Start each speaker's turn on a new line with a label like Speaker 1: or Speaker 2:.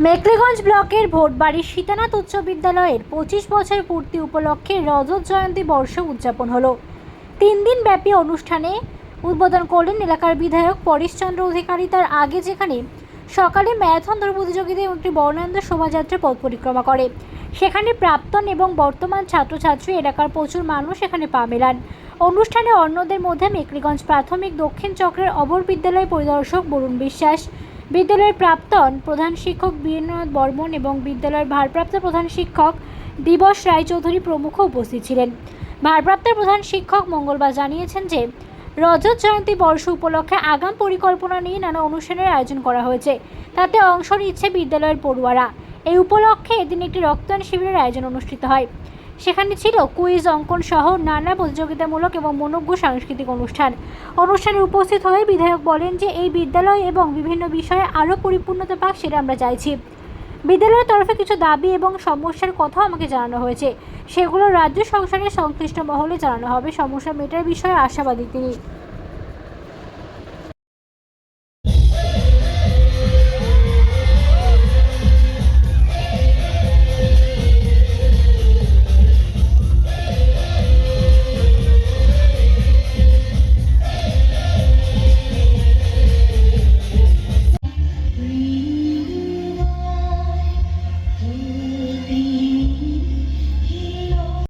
Speaker 1: মেকলিগঞ্জ ব্লকের ভোটবাড়ির সীতানাথ উচ্চ বিদ্যালয়ের পঁচিশ বছর পূর্তি উপলক্ষে রজত জয়ন্তী বর্ষ উদযাপন হলো। তিন দিন ব্যাপী অনুষ্ঠানে উদ্বোধন করলেন এলাকার বিধায়ক পরেশচন্দ্র অধিকারী। তার আগে যেখানে সকালে ম্যারাথন দৌড় প্রতিযোগিতায় একটি বর্ণাঢ্য শোভাযাত্রা পথ পরিক্রমা করে। সেখানে প্রাক্তন এবং বর্তমান ছাত্রছাত্রী এলাকার প্রচুর মানুষ এখানে পা মেলান। অনুষ্ঠানে অন্যদের মধ্যে মেকলিগঞ্জ প্রাথমিক দক্ষিণ চক্রের অবর বিদ্যালয় পরিদর্শক বরুণ বিশ্বাস বিদ্যালয়ের প্রাক্তন প্রধান শিক্ষক বীরনাথ বর্মন এবং বিদ্যালয়ের ভারপ্রাপ্ত প্রধান শিক্ষক দিবস রায়চৌধুরী প্রমুখ উপস্থিত ছিলেন। ভারপ্রাপ্ত প্রধান শিক্ষক মঙ্গলবার জানিয়েছেন যে, রজত জয়ন্তী বর্ষ উপলক্ষে আগাম পরিকল্পনা নিয়ে নানা অনুষ্ঠানের আয়োজন করা হয়েছে। তাতে অংশ নিচ্ছে বিদ্যালয়ের পড়ুয়ারা। এই উপলক্ষে এদিন একটি রক্তদান শিবিরের আয়োজন অনুষ্ঠিত হয়। সেখানে ছিল কুইজ, অঙ্কন সহ নানা প্রতিযোগিতামূলক এবং মনোজ্ঞ সাংস্কৃতিক অনুষ্ঠান। অনুষ্ঠানে উপস্থিত হয়ে বিধায়ক বলেন যে, এই বিদ্যালয় এবং বিভিন্ন বিষয়ে আরও পরিপূর্ণতা পাক সেটা আমরা চাইছি। বিদ্যালয়ের তরফে কিছু দাবি এবং সমস্যার কথাও আমাকে জানানো হয়েছে। সেগুলো রাজ্য সংসদের সংশ্লিষ্ট মহলে জানানো হবে। সমস্যা মেটার বিষয়ে আশাবাদী তিনি।